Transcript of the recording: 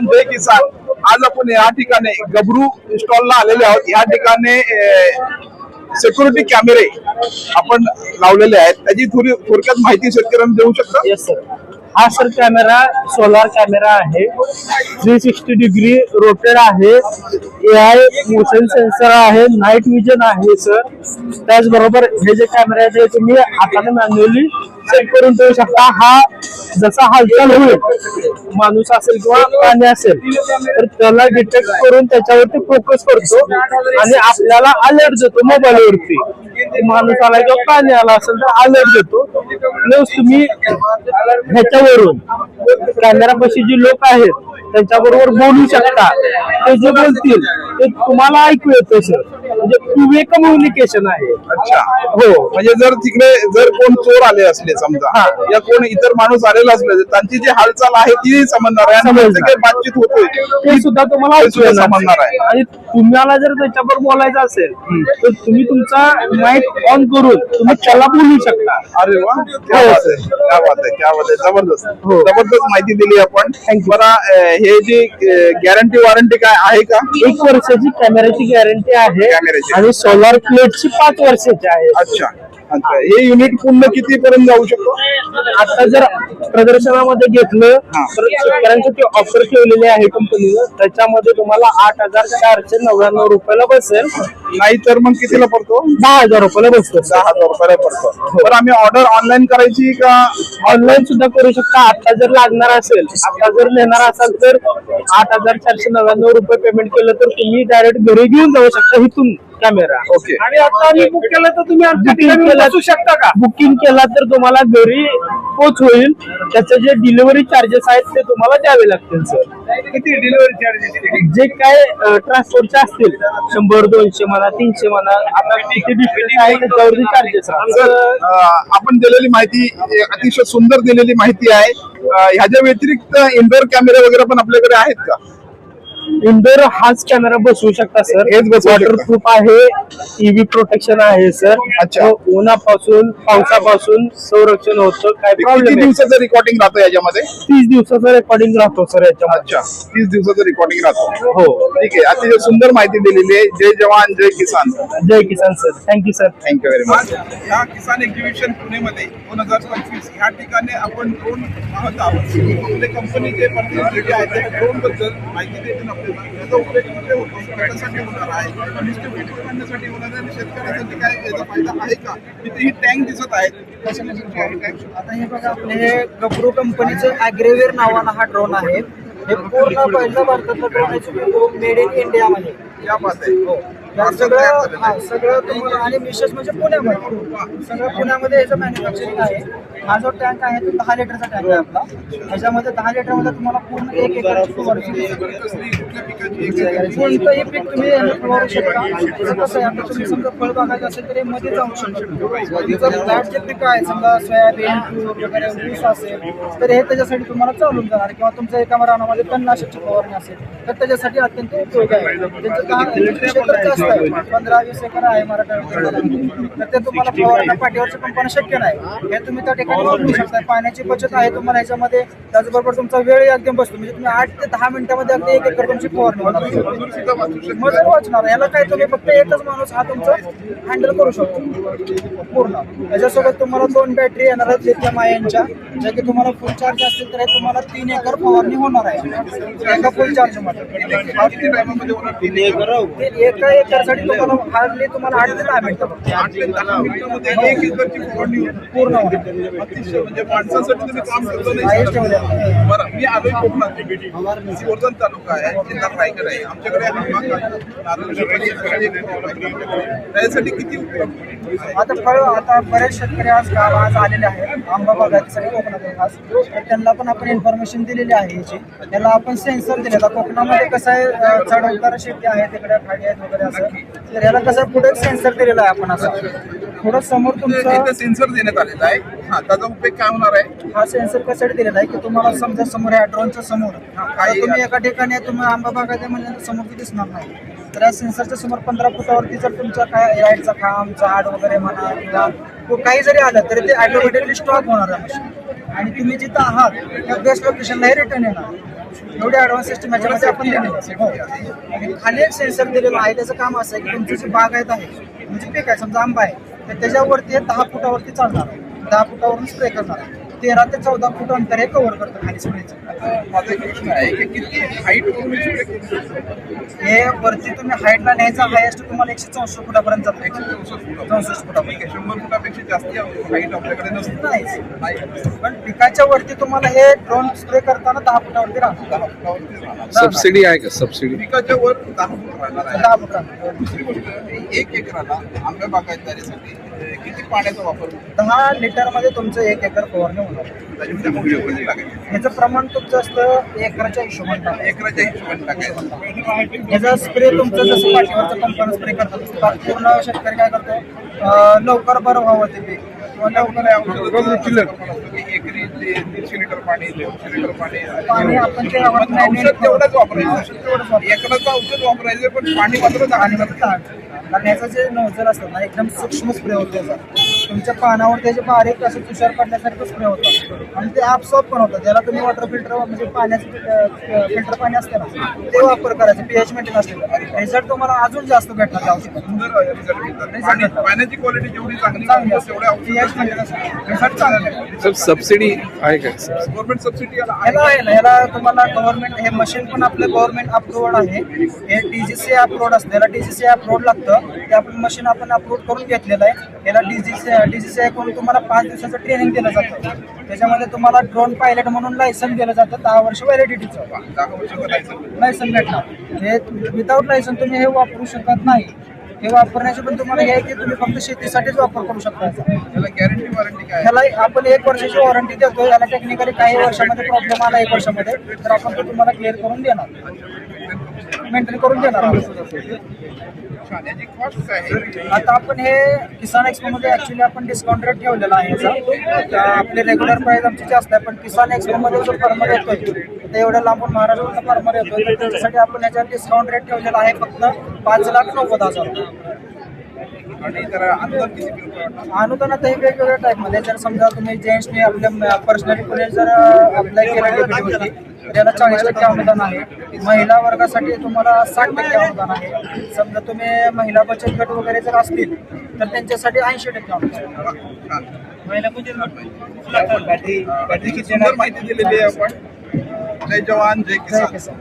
किसान जय किसान आज आपण या ठिकाणी गबरू स्टॉलला आलेले आहोत. या ठिकाणी सिक्युरिटी कॅमेरे आपण लावलेले आहेत. त्याची थोडी थोडक्यात माहिती शेतकऱ्यांना देऊ शकता? येस सर हा सर कॅमेरा सोलार कॅमेरा आहे. थ्री सिक्स्टी डिग्री रोटेड आहे. ए आय मोशन सेन्सर आहे. नाईट विजन आहे सर त्याचबरोबर हे जे कॅमेरे आहेत ते तुम्ही हाताने मॅन्युअली सेट करून ठेवू शकता. हा जसा हालचाल होईल माणूस असेल किंवा प्राणी असेल तर त्याला डिटेक्ट करून त्याच्यावरती फोकस करतो आणि आपल्याला अलर्ट देतो मोबाईलवरती माणूस आला किंवा प्राणी आला असेल तर अलर्ट देतो. प्लस तुम्ही ह्याच्यावरून कॅमेरापाशी जी लोक आहेत त्यांच्याबरोबर बोलू शकता. ते जे बोलतील ते तुम्हाला ऐकू येतं सर म्हणजे टू वे कम्युनिकेशन आहे. अच्छा. हो म्हणजे जर तिकडे जर कोण चोर आले असले समजा हा. या कोण इतर माणूस आलेला असले तर त्यांची जी हालचाल आहे ती समजणार आहे. आणि काही बातचीत होते ते सुद्धा तुम्हाला ते सुद्धा समजणार आहे. आणि तुम्हाला जर त्याच्याबरोबर बोलायचं असेल तर तुम्ही तुमचा माईक ऑन करून तुम्ही त्याला बोलू शकता. अरे वा क्या बात आहे क्या बात आहे क्या बात आहे. जबरदस्त. हो. जबरदस्त माहिती दिली आपण. बरं हे जी गॅरंटी वॉरंटी काय आहे का? एक वर्षाची कॅमेऱ्याची गॅरंटी आहे. आणि सोलार प्लेटची पाच वर्षाची आहे. अच्छा. अच्छा. हे युनिट पूर्ण किती पर्यंत जाऊ शकतो? आता जर प्रदर्शनामध्ये घेतलं. तर शेतकऱ्यांसाठी ऑफर ठेवलेली आहे कंपनीनं त्याच्यामध्ये तुम्हाला आठ हजार चारशे नव्याण्णव रुपयाला बसेल. नाही तर मग कितीला पडतो? दहा हजार रुपयाला बसतो दहा हजार रुपयाला पडतो. बरं आम्ही ऑर्डर ऑनलाईन करायची का? ऑनलाईन सुद्धा करू शकता. आता जर लागणार असेल आता जर नेणार असाल तर आठ हजार चारशे नव्याण्णव रुपये पेमेंट केलं तर तुम्ही डायरेक्ट घरी घेऊन जाऊ शकता इथून. कॅमेरा ओके आणि आता आम्ही बुक केलं तर तुम्ही बुकिंग केला शकता का? बुकिंग केला तर तुम्हाला घरी पोच होईल. त्याचे जे डिलिव्हरी चार्जेस आहेत ते तुम्हाला द्यावे लागतील सर किती डिलिव्हरी चार्जेस जे काय ट्रान्सपोर्टचे असतील शंभर दोनशे म्हणा तीनशे म्हणा आता किती डिस्टन्स आहे त्याच्यावरती चार्जेस आपण दिलेली माहिती अतिशय सुंदर दिलेली माहिती आहे. ह्याच्या व्यतिरिक्त इंडोर कॅमेरे वगैरे पण आपल्याकडे आहेत का? इंडोर हाच कॅमेरा बसवू शकता सर हेच बसवू शकता. वॉटरप्रूफ आहे ईव्ही प्रोटेक्शन आहे सर अच्छा. तो उन्हापासून पावसापासून संरक्षण होतं. काय किती प्रॉब्लेम दिवसाचं रेकॉर्डिंग राहतं याच्यामध्ये? तीस दिवसाचं रेकॉर्डिंग राहतो सर याच्यामध्ये. अच्छा. तीस दिवसाचं रेकॉर्डिंग राहतं. हो. ठीक आहे. अतिशय सुंदर माहिती दिलेली आहे. जय जवान जय किसान. जय किसान sir thank you sir thank you very much या किसान एक्झिबिशन पुणेमध्ये दोन हजार पंचवीस. या ठिकाणी आपण ड्रोन पाहत आहोत. आपले कंपनीचे आहेत ते ड्रोनबद्दल माहिती देतील आपल्याला. याचा उपयोग कुठे होतो कशासाठी होणार आहे. नुसते व्हिडिओ काढण्यासाठी होणार आहे आणि शेतकऱ्यासाठी काय याचा फायदा आहे का? तिथे ही टँक दिसत आहेत. आता हे बघा आपले हे गब्रू कंपनीचं अॅग्रेवेअर नावानं हा ड्रोन आहे. हे पूर्ण पहिलं भारतातलं ड्रोन आहे मेड इन इंडिया मध्ये. क्या बात आहे. हो. सगळं सगळं तुम्हाला आणि विशेष म्हणजे पुण्यामध्ये. सगळं पुण्यामध्ये याचं मॅन्युफॅक्चरिंग आहे. हा जो टँक आहे तो दहा लिटरचा टँक आहे आपला. त्याच्यामध्ये दहा लिटरमध्ये तुम्हाला पूर्ण एक एकर फवारणी एक कोणतंही पीक तुम्ही वाढू फवारू शकता. कसं आहे आता तुम्ही समजा फळबागायचं असेल तर हे मध्ये जाऊ शकता. म्हणजे जर पीक पिकं आहे समजा सोयाबीन तूर वगैरे ऊस असेल तर हे त्याच्यासाठी तुम्हाला चालून जाणार किंवा तुमच्या एका रानामध्ये तणनाशकची फवारणी असेल तर त्याच्यासाठी अत्यंत उपयोगी आहे. त्यांचं दहा क्षेत्र जास्त आहे पंधरा वीस एकर आहे मराठा तर ते तुम्हाला फवारणं पाठीवरच्या पंपानं शक्य नाही. हे तुम्ही त्या ठिकाणी वापरू शकता. पाण्याची बचत आहे तुम्हाला ह्याच्यामध्ये त्याचबरोबर तुमचा वेळ अगदी बसतो. म्हणजे तुम्ही आठ ते दहा मिनिटामध्ये अगदी एक एकर तुमची फवारणी मजूर वाचणार. याला काय तुम्ही फक्त एकच माणूस हा तुमचा हँडल करू शकतो. पूर्ण. त्याच्यासोबत तुम्हाला दोन बॅटरी येणार आहेत लिथियम आयनच्या ज्या की तुम्हाला फुल चार्ज असतील तर तुम्हाला तीन एकर फवारणी होणार आहे. एका फुल चार्जमध्ये. एका एकरसाठी तुम्हाला हार्डली तुम्हाला आठ ते दहा मिनिटं. पूर्ण म्हणजे माणसासाठी तुम्ही काम करतो नाही. बरं मी आलोय कोकणात. तालुका आहे. जिल्हा आहे आमच्याकडे त्यासाठी किती उपयोग आता फळ आता बरेच शेतकरी आज गाव आज आलेले आहेत. आंबा बागायतीसाठी कोकणातून खास तर त्यांना पण आपण इन्फॉर्मेशन दिलेली आहे याची. त्याला आपण सेन्सर दिलेला. कोकणामध्ये कसं आहे चढ उतार शेती आहे तिकडे खाडी आहेत वगैरे असं. तर याला कसं पुढे सेन्सर दिलेला आहे आपण असं? थोडं समोर तुमचं इथे सेन्सर देण्यात आलेला आहे. हा त्याचा उपयोग काय होणार आहे? हा सेन्सर कशासाठी दिलेला आहे? की तुम्हाला समजा समोर या ड्रोनच्या समोर आता तुम्ही एका ठिकाणी तुम्ही आंबा बागायत म्हणजे समोर ते दिसणार नाही. तर या सेन्सरच्या समोर पंधरा फुटावरती जर तुमचा काय लाईटचा खांब झाड वगैरे म्हणा किंवा को- काही जरी आलं तरी ते ऑटोमॅटिकली स्टॉप होणार आहे. machine. आणि तुम्ही जिथं आहात त्या बेस्ट लोकेशनला हे रिटर्न येणार. एवढी ऍडव्हान्स सिस्टम याच्यामध्ये आपण दिलेली आहे. हो. आणि खाली एक सेन्सर दिलेला आहे. त्याचं काम असं आहे की तुमची जी बागायत आहे म्हणजे पीक आहे समजा आंबा आहे. त्याच्यावरती दहा फुटावरती चालणार आहे. दहा फुटावरून स्प्रे करणार आहे. तेरा ते चौदा फूट अंतर हे कव्हर करतं खाली स्प्रेचं आता माझा एक प्रश्न आहे की किती हाईट? हे वरती तुम्ही हाईटला न्यायचा हायेस्ट तुम्हाला एकशे चौसष्ट फुटापर्यंत जातं. एकशे चौसष्ट फुट चौसष्ट फुटापर्यंत शंभर फुटापेक्षा जास्ती हाईट आपल्याकडे नसते. नाहीच. नाही. पण पिकाच्या वरती तुम्हाला हे ड्रोन स्प्रे करताना दहा फुटावरती राहणार दहा फुटावरती राहणार. सबसिडी आहे का? सबसिडी पिकाच्या वर दहा फूट राहणार आहे. दहा फुट राहणार दुसरी गोष्ट एक एकराला आंब्या बागायतदारीसाठी किती पाण्याचा वापर? दहा लिटरमध्ये तुमचं एक एकर फवारणी ह्याचं प्रमाण तुमचं असतं एकराच्या हिशोबाने. एकराच्या हिशोबाने टाकायचं ह्याचा स्प्रे तुमचं जसं पाठीवरचं कंपनी स्प्रे करतात पूर्ण शेतकरी काय करतो लवकर बरं व्हावं ते पीक. औषध एकरी दीडशे लिटर पाणी दोनशे लिटर पाणी. पाणी आपण औषध तेवढंच वापरायचं. एकराचं औषध वापरायचं पण पाणी मात्र कारण याचं जे नोझल असतं ना एकदम सूक्ष्म स्प्रे होतो त्याचा. तुमच्या पानावर त्याचे बारीक असं तुषार पडण्यासारखं स्प्रे होतं. आणि ते ॲपसॉप पण होतं. त्याला तुम्ही वॉटर फिल्टर म्हणजे पाण्याचं फिल्टर पाणी असतं ना ते वापर करायचं. पीएच मेंटेन असलेलं रिझल्ट तुम्हाला अजून जास्त भेटणार पाण्याची क्वालिटी जेवढी चांगली पीएच मेंटेन रिझल्ट चांगले सबसिडी आहे. का? गव्हर्नमेंट सबसिडी ह्याला आहे. ना ह्याला तुम्हाला गव्हर्नमेंट हे मशीन पण आपलं गव्हर्नमेंट अप्रुव्ड आहे. हे डीजीसी अप्रुव्ड असतं. याला डीजीसी अप्रुव्ड लागतं. ते आपण मशीन आपण अप्रूव्ह करून घेतलेलं आहे. याला डीजीसी डीजीसी कडून तुम्हाला पाच दिवसाचं ट्रेनिंग दिलं जातं. त्याच्यामध्ये तुम्हाला ड्रोन पायलट म्हणून लायसन दिलं जातं. दहा वर्ष व्हॅलिडिटीचं लायसन भेटणार. हे विदाऊट लायसन तुम्ही हे वापरू शकत नाही. हे वापरण्याचे पण तुम्हाला हे आहे की तुम्ही फक्त शेतीसाठीच वापर करू शकता गॅरंटी वॉरंटी काय? ह्याला आपण एक वर्षाची वॉरंटी देतो याला टेक्निकली काही वर्षामध्ये प्रॉब्लेम आला एक वर्षामध्ये तर आपण तो तुम्हाला क्लिअर करून देणार. मेंटेन करून देणार आता आपण हे किसान एक्सपो मध्ये ऍक्च्युली आपण डिस्काउंट रेट ठेवलेला आहे याचा. आपले रेग्युलर प्राइस आमची जास्त आहे पण किसान एक्सपो मध्ये जो फार्मर येतोय तर एवढ्या लांबून महाराष्ट्राचा फार्मर तर त्याच्यासाठी आपण याच्यावर डिस्काउंट रेट ठेवलेला आहे फक्त पाच लाख नव्वद हजार. आणि त्याला किती हे वेगवेगळ्या टाईपमध्ये जर समजा तुम्ही जेंट्सने आपल्या पर्सनली पुढे जर अप्लाय केलं डेप्युटीवरती तर याला चाळीस टक्के अनुदान आहे. महिला वर्गासाठी तुम्हाला साठ टक्के अनुदान आहे. समजा तुम्ही महिला बचत गट वगैरे जर असतील तर त्यांच्यासाठी ऐंशी टक्के अनुदान. महिला बचत गट माहिती दिलेली आहे आपण. जय जवान जय किसान.